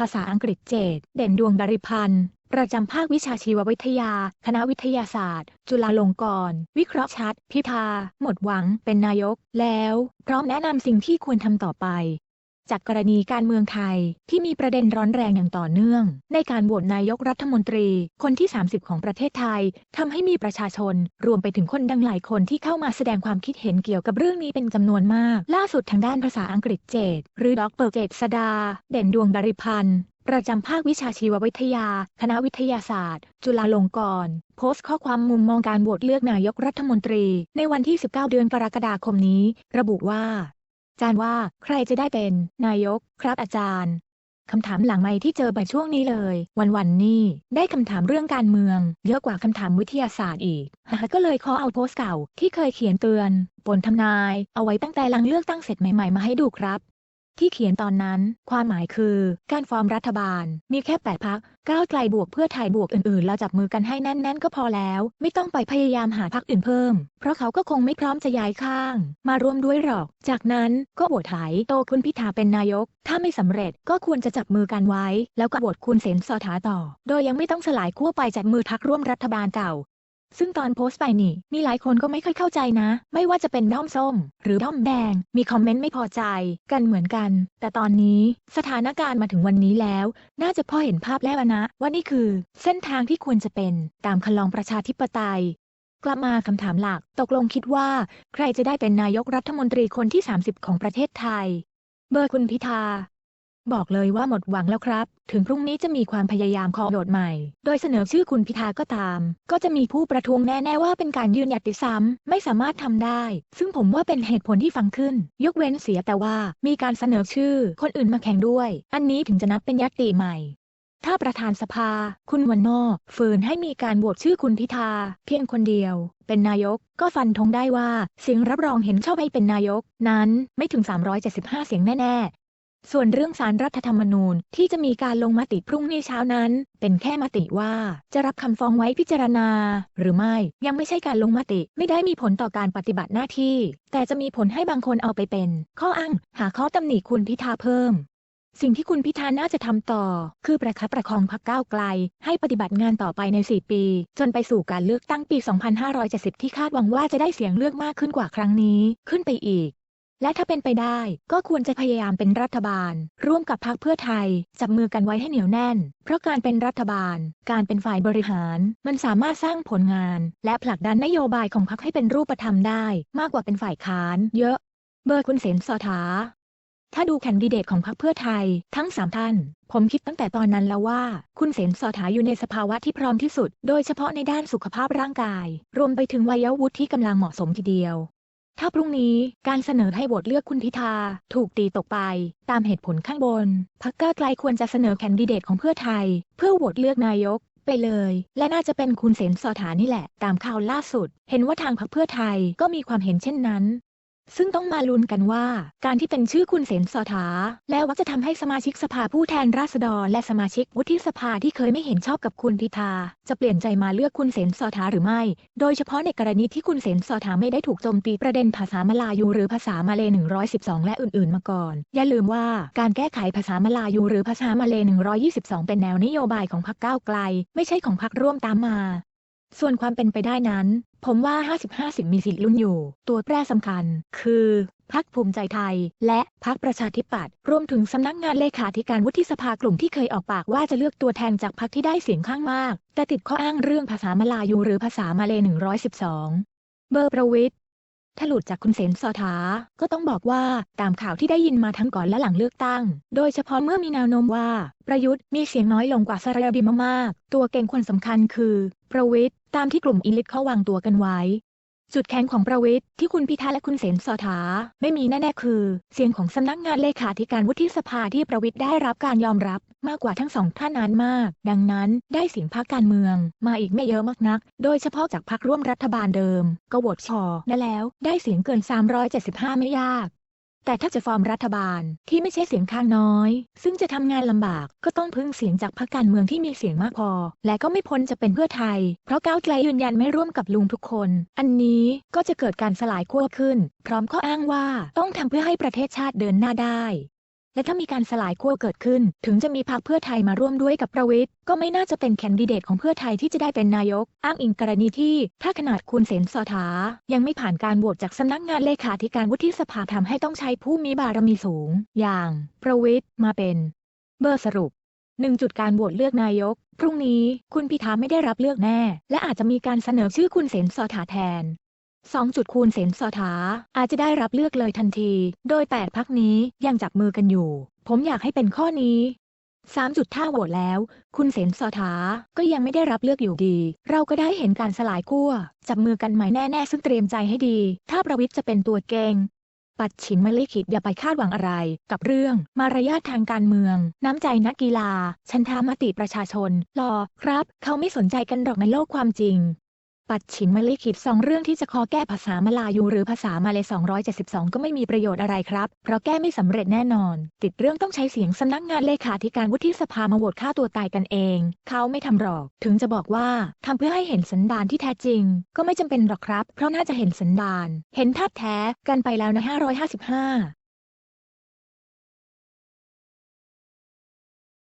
ภาษาอังกฤษเจดเด่นดวงบริพันธ์ ประจำภาควิชาชีววิทยา คณะวิทยาศาสตร์ จุฬาลงกรณ์ วิเคราะห์ชัด พิธา หมดหวัง เป็นนายก แล้ว พร้อมแนะนำสิ่งที่ควรทำต่อไป จากกรณีการเมืองไทยที่มีประเด็นร้อนแรงอย่างต่อเนื่อง ในการโหวตนายกรัฐมนตรี คนที่ 30 ของประเทศไทยทำให้มีประชาชน รวมไปถึงคนดังหลายคนที่เข้ามาแสดงความคิดเห็นเกี่ยวกับเรื่องนี้เป็นจำนวนมาก ล่าสุดทางด้านภาษาอังกฤษเจดหรือดรเจษดา เด่นดวงบริพันธ์ประจำภาควิชาชีววิทยา คณะวิทยาศาสตร์ จุฬาลงกรณ์ โพสต์ข้อความมุมมองการโหวตเลือกนายกรัฐมนตรี ในวันที่ 19 เดือนกรกฎาคมนี้ ระบุว่า จารย์ว่าใครจะได้เป็นนายกครับอาจารย์คำถามหลังไม่ที่เจอบ่ช่วงนี้เลย วันๆนี่ได้คำถามเรื่องการเมือง เยอะกว่าคำถามวิทยาศาสตร์อีกฮะก็เลยขอเอาโพสต์เก่าที่เคยเขียนเตือนปนทำนาย เอาไว้ตั้งแต่หลังเลือกตั้งเสร็จใหม่ๆ มาให้ดูครับ ที่เขียนตอนนั้น ความหมายคือ การฟอร์มรัฐบาล มีแค่แปดพักก้าวไกลบวกเพื่อไทยบวกอื่นๆ แล้วจับมือกันให้แน่นๆ ก็พอแล้ว ไม่ต้องไปพยายามหาพักอื่นเพิ่ม เพราะเขาก็คงไม่พร้อมจะย้ายข้าง มาร่วมด้วยหรอก จากนั้นก็โหวตไถโตคุณพิธาเป็นนายก ถ้าไม่สำเร็จก็ควรจะจับมือกันไว้ แล้วก็โหวตคุณเสนสอถาต่อ โดยยังไม่ต้องสลายขั้วไปจับมือพักร่วมรัฐบาลเก่า ซึ่งตอนโพสต์ไปนี่ มีหลายคนก็ไม่ค่อยเข้าใจนะ ไม่ว่าจะเป็นด้อมส้ม หรือด้อมแดง มีคอมเมนต์ไม่พอใจ กันเหมือนกัน แต่ตอนนี้สถานการณ์มาถึงวันนี้แล้ว น่าจะพอเห็นภาพแล้วนะ ว่านี่คือ เส้นทางที่ควรจะเป็นตามคลองประชาธิปไตย กลับมาคำถามหลัก ตกลงคิดว่า ใครจะได้เป็นนายกรัฐมนตรีคนที่ 30 ของประเทศไทย เบอร์คุณพิธา บอกเลยว่าหมดหวังแล้วครับ ถึงพรุ่งนี้จะมีความพยายามขอโดดใหม่ โดยเสนอชื่อคุณพิธาก็ตาม ก็จะมีผู้ประท้วงแน่ ๆ ว่าเป็นการยืนหยัดติซ้ำ ไม่สามารถทำได้ ซึ่งผมว่าเป็นเหตุผลที่ฟังขึ้น ยกเว้นเสียแต่ว่ามีการเสนอชื่อคนอื่นมาแข่งด้วย อันนี้ถึงจะนับเป็นยัตติใหม่ถ้าประธานสภา คุณวันนอฝืนให้มีการโหวตชื่อคุณพิธา เพียงคนเดียว เป็นนายก ก็ฟันธงได้ว่าเสียงรับรองเห็นชอบให้เป็นนายก นั้นไม่ถึง 375 เสียงแน่ๆ ส่วนเรื่องสารรัฐธรรมนูญที่จะมีการลงมติพรุ่งนี้เช้านั้น เป็นแค่มติว่าจะรับคำฟ้องไว้พิจารณา หรือไม่ยังไม่ใช่การลงมติไม่ได้มีผลต่อการปฏิบัติหน้าที่ แต่จะมีผลให้บางคนเอาไปเป็น ข้ออ้างหาข้อตำหนิคุณพิธาเพิ่ม สิ่งที่คุณพิธาน่าจะทำต่อ คือประคับประคองพรรคก้าวไกล ให้ปฏิบัติงานต่อไปใน 4 ปี จนไปสู่การเลือกตั้งปี 2570 ที่คาดหวังว่าจะได้เสียงเลือกมากขึ้นกว่าครั้งนี้ ขึ้นไปอีก และถ้าเป็นไปได้ก็ควรจะพยายามเป็นรัฐบาล ร่วมกับพรรคเพื่อไทย จับมือกันไว้ให้เหนียวแน่น เพราะการเป็นรัฐบาล การเป็นฝ่ายบริหาร มันสามารถสร้างผลงาน และผลักดันนโยบายของพรรคให้เป็นรูปธรรมได้ มากกว่าเป็นฝ่ายค้าน เยอะ เบอร์คุณเสนสอถาถ้าดูแคนดิเดตของพรรคเพื่อไทยทั้งสามท่าน ผมคิดตั้งแต่ตอนนั้นแล้วว่า คุณเสนสอถาอยู่ในสภาวะที่พร้อมที่สุด โดยเฉพาะในด้านสุขภาพร่างกาย รวมไปถึงวัยวุฒิที่กำลังเหมาะสมทีเดียว ถ้าพรุ่งนี้การเสนอให้โหวตเลือกคุณพิธา ถูกตีตกไป ตามเหตุผลข้างบน พรรคก้าวไกลควรจะเสนอแคนดิเดตของเพื่อไทย เพื่อโหวตเลือกนายกไปเลย และน่าจะเป็นคุณเสนสอถานี่แหละ ตามข่าวล่าสุด เห็นว่าทางพรรคเพื่อไทยก็มีความเห็นเช่นนั้น ซึ่งต้องมาลุ้นกันว่า การที่เป็นชื่อคุณเสนสอถา แล้วว่าจะทำให้สมาชิกสภาผู้แทนราษฎร และสมาชิกวุฒิสภาที่เคยไม่เห็นชอบกับคุณพิธา จะเปลี่ยนใจมาเลือกคุณเสนสอถาหรือไม่ โดยเฉพาะในกรณีที่คุณเสนสอถาไม่ได้ถูกโจมตีประเด็นภาษามลายูหรือภาษามาเล112 และอื่นๆ มาก่อน อย่าลืมว่าการแก้ไขภาษามลายูหรือภาษามาเล122 เป็นแนวนโยบายของพรรคก้าวไกล ไม่ใช่ของพรรคร่วมตามมา ส่วนความเป็นไปได้นั้น ผมว่า 50-50 มีสิทธิ์ลุ้นอยู่ ตัวแปรสำคัญ คือพักภูมิใจไทย และพักประชาธิปัตย์รวมถึงสำนักงานเลขาธิการวุฒิสภากลุ่มที่เคยออกปากว่าจะเลือกตัวแทนจากพักที่ได้เสียงข้างมาก แต่ติดข้ออ้างเรื่องภาษามลายูหรือภาษามาเล 112 เบอร์ประวิทย์ ถ้าหลุดจากคุณเสนสอถา ก็ต้องบอกว่าตามข่าวที่ได้ยินมาทั้งก่อนและหลังเลือกตั้ง โดยเฉพาะเมื่อมีแนวโน้มว่า ประยุทธ์มีเสียงน้อยลงกว่าสระบิมมากๆ ตัวเก่งคนสำคัญคือ ประวิทย์ตามที่กลุ่มอิลิทเขาวางตัวกันไว้ จุดแข็งของประวิทย์ที่คุณพิธาและคุณเสนสอถา ไม่มีแน่ๆคือ เสียงของสำนักงานเลขาธิการวุฒิสภาที่ประวิทย์ได้รับการยอมรับ มากกว่าทั้งสองท่านนั้นมาก ดังนั้นได้เสียงพรรคการเมือง มาอีกไม่เยอะมากนัก โดยเฉพาะจากพรรคร่วมรัฐบาลเดิม ก็โหวตชอนั่นแล้ว ได้เสียงเกิน 375 ไม่ยากแต่ถ้าจะฟอร์มรัฐบาลที่ไม่ใช่เสียงข้างน้อย ซึ่งจะทำงานลำบากก็ต้องพึ่งเสียงจากพรรคการเมืองที่มีเสียงมากพอ และก็ไม่พ้นจะเป็นเพื่อไทย เพราะก้าวไกลยืนยันไม่ร่วมกับลุงทุกคน อันนี้ก็จะเกิดการสลายขั้วขึ้น พร้อมข้ออ้างว่าต้องทำเพื่อให้ประเทศชาติเดินหน้าได้ และถ้ามีการสลายขั้วเกิดขึ้น ถึงจะมีพรรคเพื่อไทยมาร่วมด้วยกับประวิทย์ก็ไม่น่าจะเป็นแคนดิเดตของเพื่อไทยที่จะได้เป็นนายก อ้างอิงกรณีที่ ถ้าขนาดคุณเสนสอถา ยังไม่ผ่านการโหวตจากสำนักงานเลขาธิการวุฒิสภาทำให้ต้องใช้ผู้มีบารมีสูง อย่าง ประวิทย์มาเป็น เบอร์สรุปหนึ่งจุดการโหวตเลือกนายก พรุ่งนี้คุณพิธาไม่ได้รับเลือกแน่ และอาจจะมีการเสนอชื่อคุณเสนสอถาแทน 2. จุดคูณเสนสอถาอาจจะได้รับเลือกเลยทันที โดย 8 พักนี้ยังจับมือกันอยู่ ผมอยากให้เป็นข้อนี้ 3. จุดถ้าโหวตแล้ว คุณเสนสอถาก็ยังไม่ได้รับเลือกอยู่ดี เราก็ได้เห็นการสลายขั้วจับมือกันใหม่แน่ๆ ซึ่งเตรียมใจให้ดี ถ้าประวิทย์จะเป็นตัวเก่งปัดฉิมม่ลิขิตอย่าไปคาดหวังอะไร กับเรื่องมารยาททางการเมือง น้ำใจนักกีฬา ชันทามติประชาชนรอครับ เขาไม่สนใจกันหรอกในโลกความจริง ปัดฉิมมาลิขิตสองเรื่องที่จะขอแก้ภาษามาลายูหรือภาษามาเลย272 ก็ไม่มีประโยชน์อะไรครับ เพราะแก้ไม่สำเร็จแน่นอน ติดเรื่องต้องใช้เสียงสำนักงานเลขาธิการวุฒิสภามาโหวตฆ่าตัวตายกันเอง เขาไม่ทำหรอก ถึงจะบอกว่าทำเพื่อให้เห็นสันดานที่แท้จริง ก็ไม่จำเป็นหรอกครับ เพราะน่าจะเห็นสันดาน เห็นท่าแท้กันไปแล้วนะ555